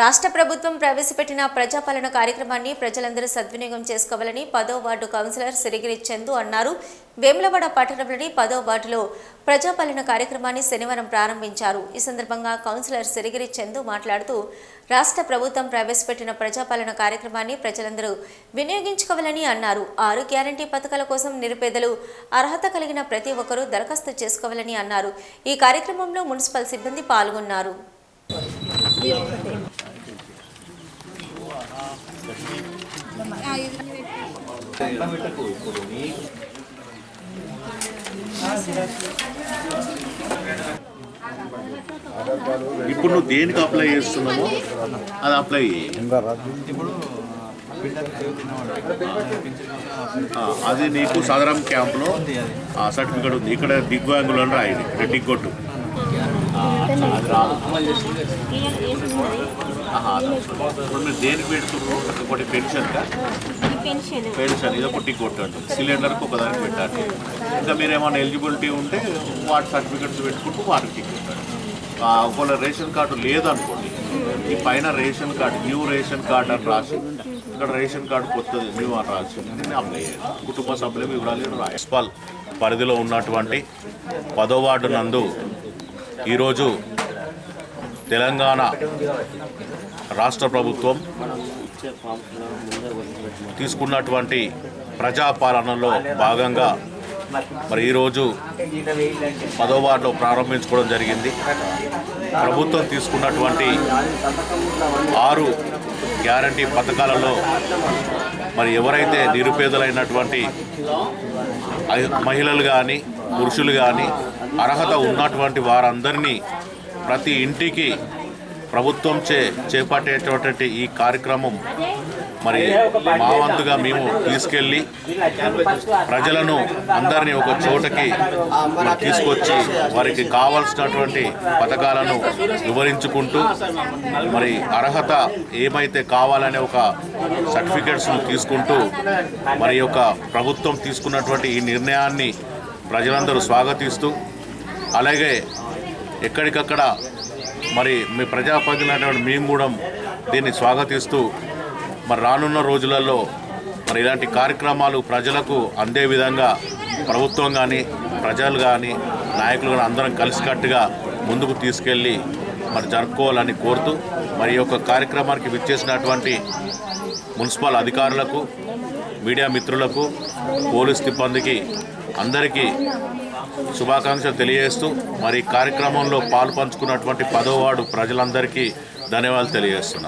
రాష్ట్ర ప్రభుత్వం ప్రవేశపెట్టిన ప్రజాపాలన కార్యక్రమాన్ని ప్రజలందరూ సద్వినియోగం చేసుకోవాలని పదో వార్డు కౌన్సిలర్ సిరిగిరి చందు అన్నారు. వేములవాడ పట్టణంలోని పదో వార్డులో ప్రజాపాలన కార్యక్రమాన్ని శనివారం ప్రారంభించారు. ఈ సందర్భంగా కౌన్సిలర్ సిరిగిరి చందు మాట్లాడుతూ రాష్ట్ర ప్రభుత్వం ప్రవేశపెట్టిన ప్రజాపాలన కార్యక్రమాన్ని ప్రజలందరూ వినియోగించుకోవాలని అన్నారు. ఆరు గ్యారంటీ పథకాల కోసం నిరుపేదలు అర్హత కలిగిన ప్రతి ఒక్కరూ దరఖాస్తు చేసుకోవాలని అన్నారు. ఈ కార్యక్రమంలో మున్సిపల్ సిబ్బంది పాల్గొన్నారు. ఇప్పుడు నువ్వు దేనికి అప్లై చేస్తున్నావు? అది అప్లై ఇప్పుడు అది నీకు సదరం క్యాంప్లో ఆ సర్టిఫికేట్ ఉంది. ఇక్కడ దిగ్వాంగులు అని రాయండి ఇక్కడ ఇప్పుడు మీరు? దేనికి పెడుతున్నారు ఒకటి పెన్షన్గా పెన్షన్. ఇది ఒకటి కొట్టండి. సిలిండర్కి ఒకదానికి పెట్టండి. ఇంకా మీరు ఏమైనా ఎలిజిబిలిటీ ఉంటే వాటి సర్టిఫికెట్స్ పెట్టుకుంటూ వాటికి టిక్ పెట్టండి ఆ, ఒకవేళ రేషన్ కార్డు లేదనుకోండి ఈ పైన ration card new ration card అని రాసి ఇక్కడ రేషన్ కార్డు కొత్తది న్యూ అని రాసి నేను అప్లై చేయాలి కుటుంబ సభ్యుల వివరాలు రాయస్పాల్ పరిధిలో ఉన్నటువంటి పదో వార్డు నందు ఈరోజు తెలంగాణ రాష్ట్ర ప్రభుత్వం తీసుకున్నటువంటి ప్రజాపాలనలో భాగంగా మరి ఈరోజు పదో వార్డులో ప్రారంభించుకోవడం జరిగింది. ప్రభుత్వం తీసుకున్నటువంటి ఆరు గ్యారంటీ పథకాలలో మరి ఎవరైతే నిరుపేదలైనటువంటి మహిళలు కానీ పురుషులు కానీ అర్హత ఉన్నటువంటి వారందరినీ ప్రతి ఇంటికి ప్రభుత్వం చే చేపట్టేటటువంటి ఈ కార్యక్రమం మరి మా వంతుగా మేము తీసుకెళ్ళి ప్రజలను అందరినీ ఒక చోటకి తీసుకొచ్చి వారికి కావాల్సినటువంటి పథకాలను వివరించుకుంటూ మరి అర్హత ఏమైతే కావాలనే ఒక సర్టిఫికేట్స్ను తీసుకుంటూ మరి యొక్క ప్రభుత్వం తీసుకున్నటువంటి ఈ నిర్ణయాన్ని ప్రజలందరూ స్వాగతిస్తూ అలాగే ఎక్కడికక్కడ మరి మీ ప్రజాప్రతినిధులైనటువంటి మేము కూడా దీన్ని స్వాగతిస్తూ మరి రానున్న రోజులలో మరి ఇలాంటి కార్యక్రమాలు ప్రజలకు అందే విధంగా ప్రభుత్వం కానీ ప్రజలు కానీ నాయకులు కానీ అందరం కలిసికట్టుగా ముందుకు తీసుకెళ్ళి మరి జరుపుకోవాలని కోరుతూ మరి ఈ యొక్క కార్యక్రమానికి విచ్చేసినటువంటి మున్సిపల్ అధికారులకు మీడియా మిత్రులకు పోలీస్ సిబ్బందికి అందరికీ శుభాకాంక్షలు తెలియజేస్తూ మరి కార్యక్రమంలో పాలు పంచుకున్నటువంటి వార్డు ప్రజలందరికీ ధన్యవాదాలు తెలియజేస్తున్నాను